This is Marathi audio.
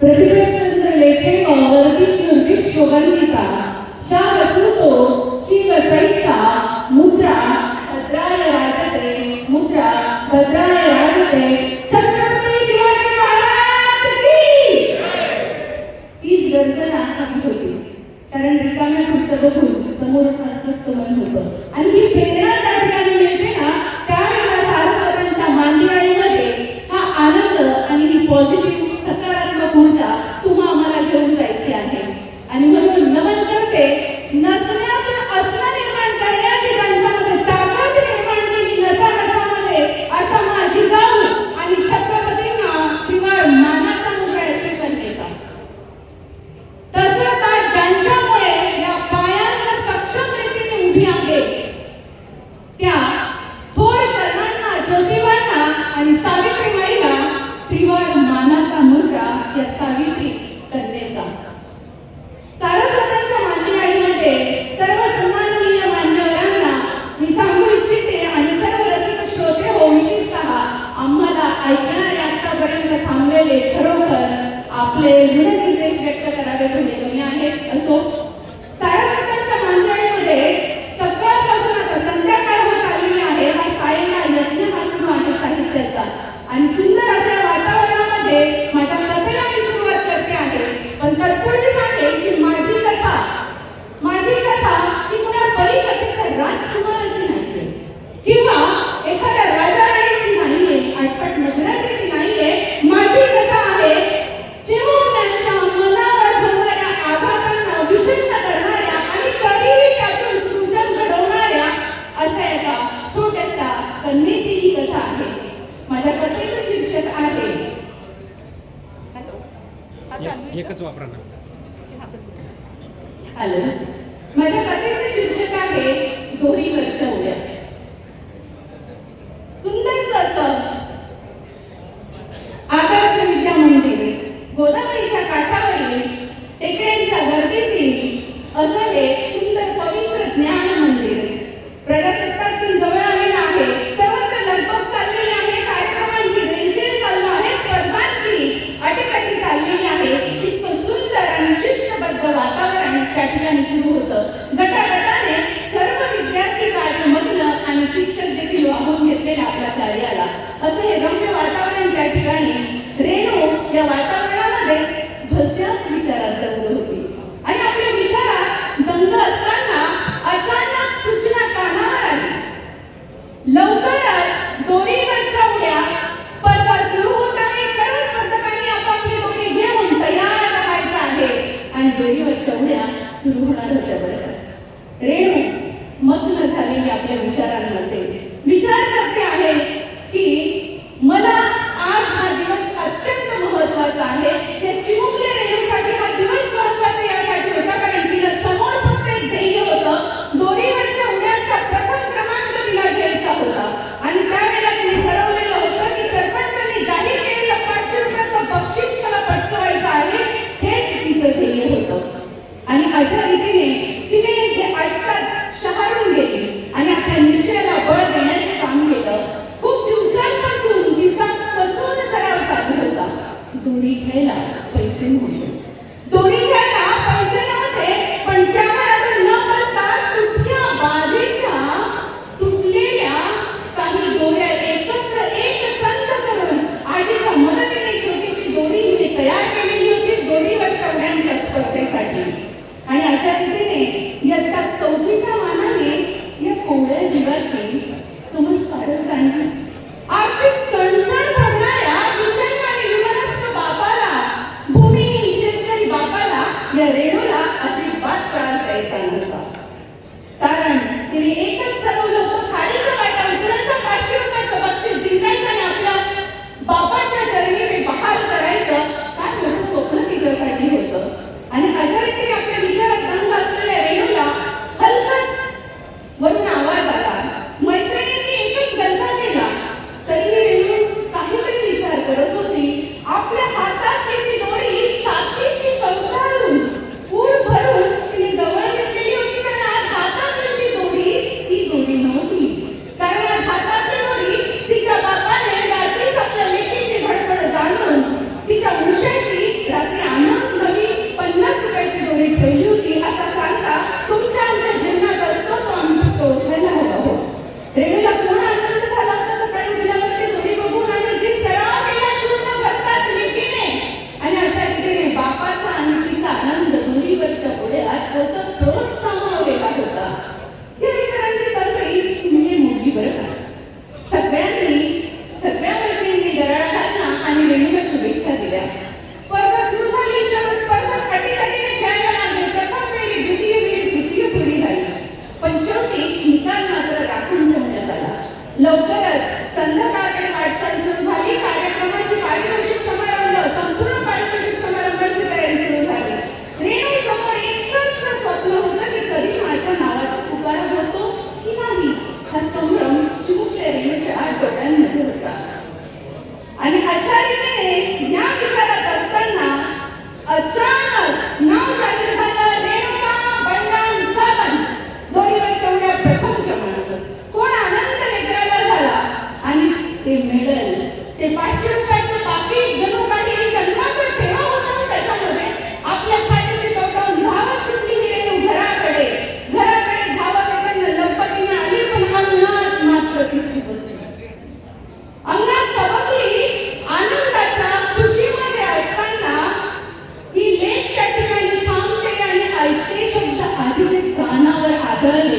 ప్రతికృష్ణ లేఖలో వరదీష్ నుండి సుగంధిత షా వసుతో శ్రీ వసైష ముద్ర భద్రాయ రాజతే ముద్ర భద్రాయ రాజతే छत्रपति शिवाजी महाराज की होती कारण रिकाम्या खुर्च्या बघून समोर अस्वस्थ होतं आणि ही हॅलो माझ्या कथेचं शीर्षक आहे दोरीवरच्या उद्या Thank you. Thank you.